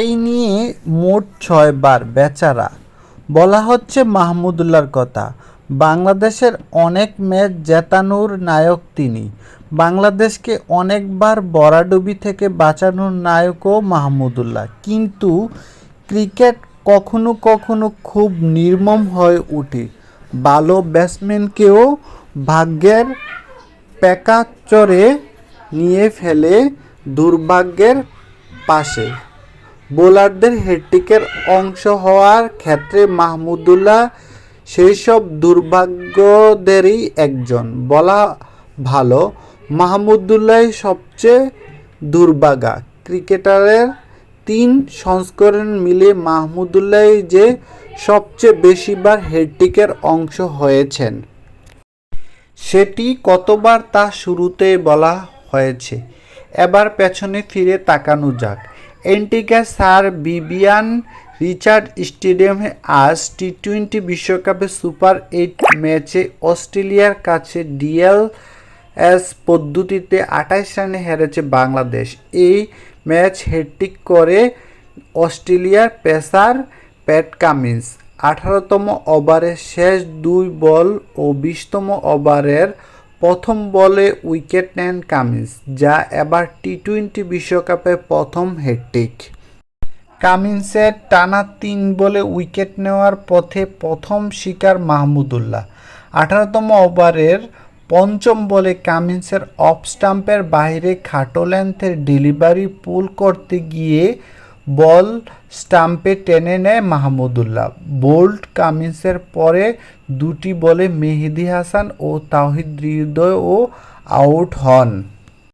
এই নিয়ে মোট ছয়বার বেচারা। বলা হচ্ছে মাহমুদুল্লার কথা। বাংলাদেশের অনেক ম্যাচ জেতানোর নায়ক তিনি। বাংলাদেশকে অনেকবার বরাডুবি থেকে বাঁচানোর নায়কও মাহমুদুল্লাহ। কিন্তু ক্রিকেট কখনো কখনো খুব নির্মম হয়ে ওঠে। ভালো ব্যাটসম্যানকেও ভাগ্যের প্যাকা প্যাকাচরে নিয়ে ফেলে দুর্ভাগ্যের পাশে। বোলারদের হেট্রিকের অংশ হওয়ার ক্ষেত্রে মাহমুদুল্লাহ সেই সব দুর্ভাগ্যদেরই একজন। বলা ভালো মাহমুদুল্লাহ সবচেয়ে দুর্ভাগা ক্রিকেটারের তিন সংস্করণ মিলে মাহমুদুল্লাহ যে সবচেয়ে বেশিবার হেট্রিকের অংশ হয়েছেন। সেটি কতবার তা শুরুতে বলা হয়েছে? এবার পেছনে ফিরে তাকানো যাক। এন্টিকা স্যার বিবিয়ান রিচার্ড স্টেডিয়ামে আজ টি টোয়েন্টি বিশ্বকাপে সুপার এইট ম্যাচে অস্ট্রেলিয়ার কাছে ডিএল এস পদ্ধতিতে আঠাইশ রানে হেরেছে বাংলাদেশ। এই ম্যাচ হ্যাট্রিক করে অস্ট্রেলিয়ার পেসার প্যাট কামিন্স। আঠারোতম ওভারের শেষ দুই বল ও বিশতম ওভারের প্রথম বলে উইকেট নেন কামিন্স, যা এবার টি টোয়েন্টি বিশ্বকাপে প্রথম হ্যাট্রিক কামিন্সের টানা তিন বলে উইকেট নেওয়ার পথে প্রথম শিকার মাহমুদুল্লাহ আঠারোতম ওভারের পঞ্চম বলে কামিন্সের অফ স্টাম্পের বাইরে খাটো লেন্থের ডেলিভারি পুল করতে গিয়ে বল স্টাম্পে টেনে নেয় মাহমুদুল্লাহ বোল্ট কামিন্সের পরে দুটি বলে মেহেদি হাসান ও তাহিদ হৃদয় ও আউট হন।